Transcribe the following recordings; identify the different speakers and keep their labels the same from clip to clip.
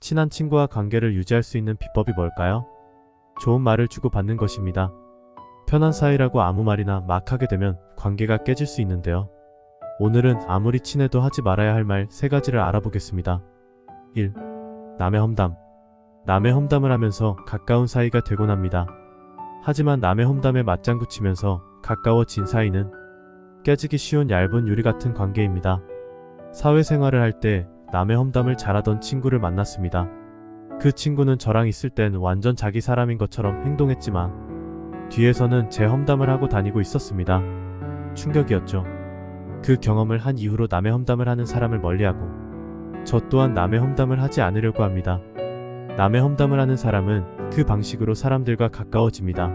Speaker 1: 친한 친구와 관계를 유지할 수 있는 비법이 뭘까요? 좋은 말을 주고받는 것입니다. 편한 사이라고 아무 말이나 막 하게 되면 관계가 깨질 수 있는데요. 오늘은 아무리 친해도 하지 말아야 할 말 세 가지를 알아보겠습니다. 1. 남의 험담. 남의 험담을 하면서 가까운 사이가 되곤 합니다. 하지만 남의 험담에 맞장구 치면서 가까워진 사이는 깨지기 쉬운 얇은 유리 같은 관계입니다. 사회생활을 할 때 남의 험담을 잘하던 친구를 만났습니다. 그 친구는 저랑 있을 땐 완전 자기 사람인 것처럼 행동했지만 뒤에서는 제 험담을 하고 다니고 있었습니다. 충격이었죠. 그 경험을 한 이후로 남의 험담을 하는 사람을 멀리하고 저 또한 남의 험담을 하지 않으려고 합니다. 남의 험담을 하는 사람은 그 방식으로 사람들과 가까워집니다.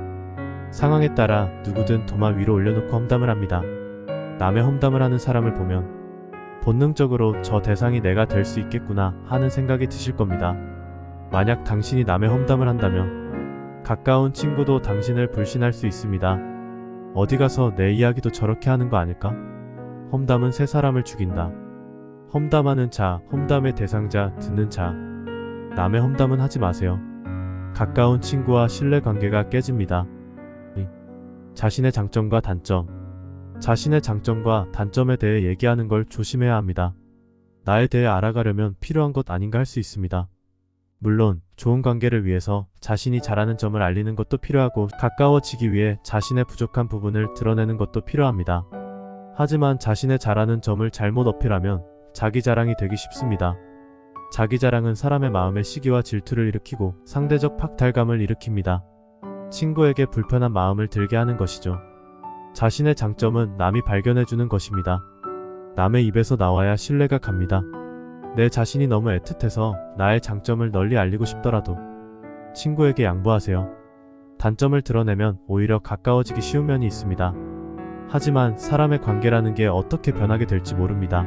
Speaker 1: 상황에 따라 누구든 도마 위로 올려놓고 험담을 합니다. 남의 험담을 하는 사람을 보면 본능적으로 저 대상이 내가 될 수 있겠구나 하는 생각이 드실 겁니다. 만약 당신이 남의 험담을 한다면 가까운 친구도 당신을 불신할 수 있습니다. 어디 가서 내 이야기도 저렇게 하는 거 아닐까? 험담은 세 사람을 죽인다. 험담하는 자, 험담의 대상자, 듣는 자. 남의 험담은 하지 마세요. 가까운 친구와 신뢰 관계가 깨집니다. 이, 자신의 장점과 단점. 자신의 장점과 단점에 대해 얘기하는 걸 조심해야 합니다. 나에 대해 알아가려면 필요한 것 아닌가 할 수 있습니다. 물론 좋은 관계를 위해서 자신이 잘하는 점을 알리는 것도 필요하고 가까워지기 위해 자신의 부족한 부분을 드러내는 것도 필요합니다. 하지만 자신의 잘하는 점을 잘못 어필하면 자기 자랑이 되기 쉽습니다. 자기 자랑은 사람의 마음에 시기와 질투를 일으키고 상대적 박탈감을 일으킵니다. 친구에게 불편한 마음을 들게 하는 것이죠. 자신의 장점은 남이 발견해주는 것입니다. 남의 입에서 나와야 신뢰가 갑니다. 내 자신이 너무 애틋해서 나의 장점을 널리 알리고 싶더라도 친구에게 양보하세요. 단점을 드러내면 오히려 가까워지기 쉬운 면이 있습니다. 하지만 사람의 관계라는 게 어떻게 변하게 될지 모릅니다.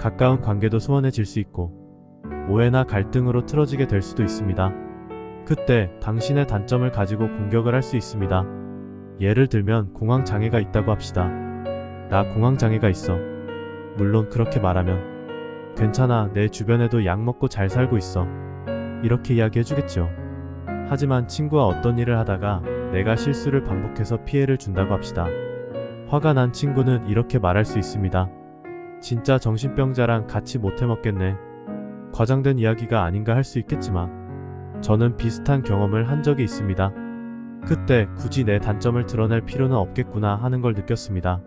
Speaker 1: 가까운 관계도 소원해질 수 있고 오해나 갈등으로 틀어지게 될 수도 있습니다. 그때 당신의 단점을 가지고 공격을 할 수 있습니다. 예를 들면 공황 장애가 있다고 합시다. 나 공황 장애가 있어. 물론 그렇게 말하면 괜찮아 내 주변에도 약 먹고 잘 살고 있어. 이렇게 이야기해주겠죠. 하지만 친구와 어떤 일을 하다가 내가 실수를 반복해서 피해를 준다고 합시다. 화가 난 친구는 이렇게 말할 수 있습니다. 진짜 정신병자랑 같이 못해 먹겠네. 과장된 이야기가 아닌가 할 수 있겠지만 저는 비슷한 경험을 한 적이 있습니다. 그때 굳이 내 단점을 드러낼 필요는 없겠구나 하는 걸 느꼈습니다.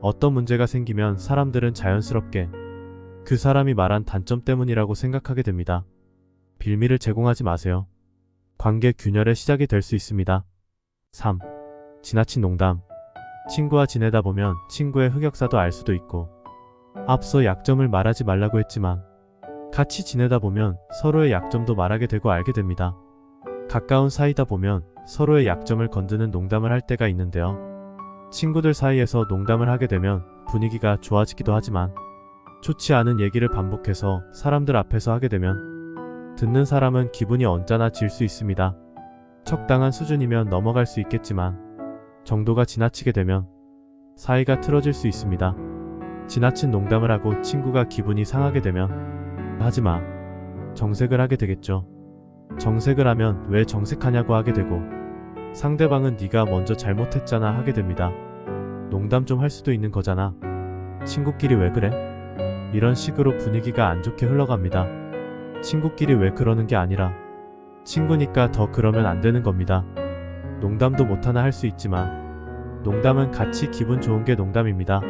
Speaker 1: 어떤 문제가 생기면 사람들은 자연스럽게 그 사람이 말한 단점 때문이라고 생각하게 됩니다. 빌미를 제공하지 마세요. 관계 균열의 시작이 될 수 있습니다. 3. 지나친 농담. 친구와 지내다 보면 친구의 흑역사도 알 수도 있고 앞서 약점을 말하지 말라고 했지만 같이 지내다 보면 서로의 약점도 말하게 되고 알게 됩니다. 가까운 사이다 보면 서로의 약점을 건드는 농담을 할 때가 있는데요. 친구들 사이에서 농담을 하게 되면 분위기가 좋아지기도 하지만 좋지 않은 얘기를 반복해서 사람들 앞에서 하게 되면 듣는 사람은 기분이 언짢아질 수 있습니다. 적당한 수준이면 넘어갈 수 있겠지만 정도가 지나치게 되면 사이가 틀어질 수 있습니다. 지나친 농담을 하고 친구가 기분이 상하게 되면 하지 마. 정색을 하게 되겠죠. 정색을 하면 왜 정색하냐고 하게 되고 상대방은 네가 먼저 잘못했잖아 하게 됩니다. 농담 좀 할 수도 있는 거잖아. 친구끼리 왜 그래? 이런 식으로 분위기가 안 좋게 흘러갑니다. 친구끼리 왜 그러는 게 아니라 친구니까 더 그러면 안 되는 겁니다. 농담도 못하나 할 수 있지만 농담은 같이 기분 좋은 게 농담입니다.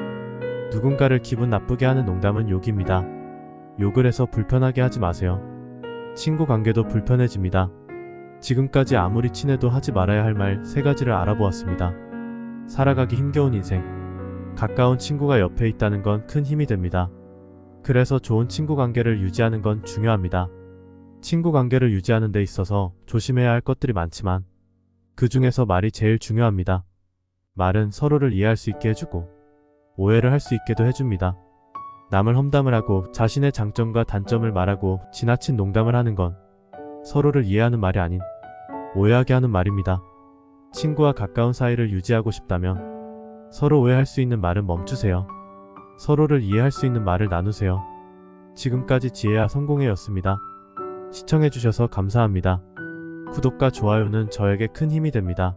Speaker 1: 누군가를 기분 나쁘게 하는 농담은 욕입니다. 욕을 해서 불편하게 하지 마세요. 친구 관계도 불편해집니다. 지금까지 아무리 친해도 하지 말아야 할 말 세 가지를 알아보았습니다. 살아가기 힘겨운 인생. 가까운 친구가 옆에 있다는 건 큰 힘이 됩니다. 그래서 좋은 친구 관계를 유지하는 건 중요합니다. 친구 관계를 유지하는 데 있어서 조심해야 할 것들이 많지만 그 중에서 말이 제일 중요합니다. 말은 서로를 이해할 수 있게 해주고 오해를 할 수 있게도 해줍니다. 남을 험담을 하고 자신의 장점과 단점을 말하고 지나친 농담을 하는 건 서로를 이해하는 말이 아닌 오해하게 하는 말입니다. 친구와 가까운 사이를 유지하고 싶다면 서로 오해할 수 있는 말은 멈추세요. 서로를 이해할 수 있는 말을 나누세요. 지금까지 지혜야 성공해였습니다. 시청해주셔서 감사합니다. 구독과 좋아요는 저에게 큰 힘이 됩니다.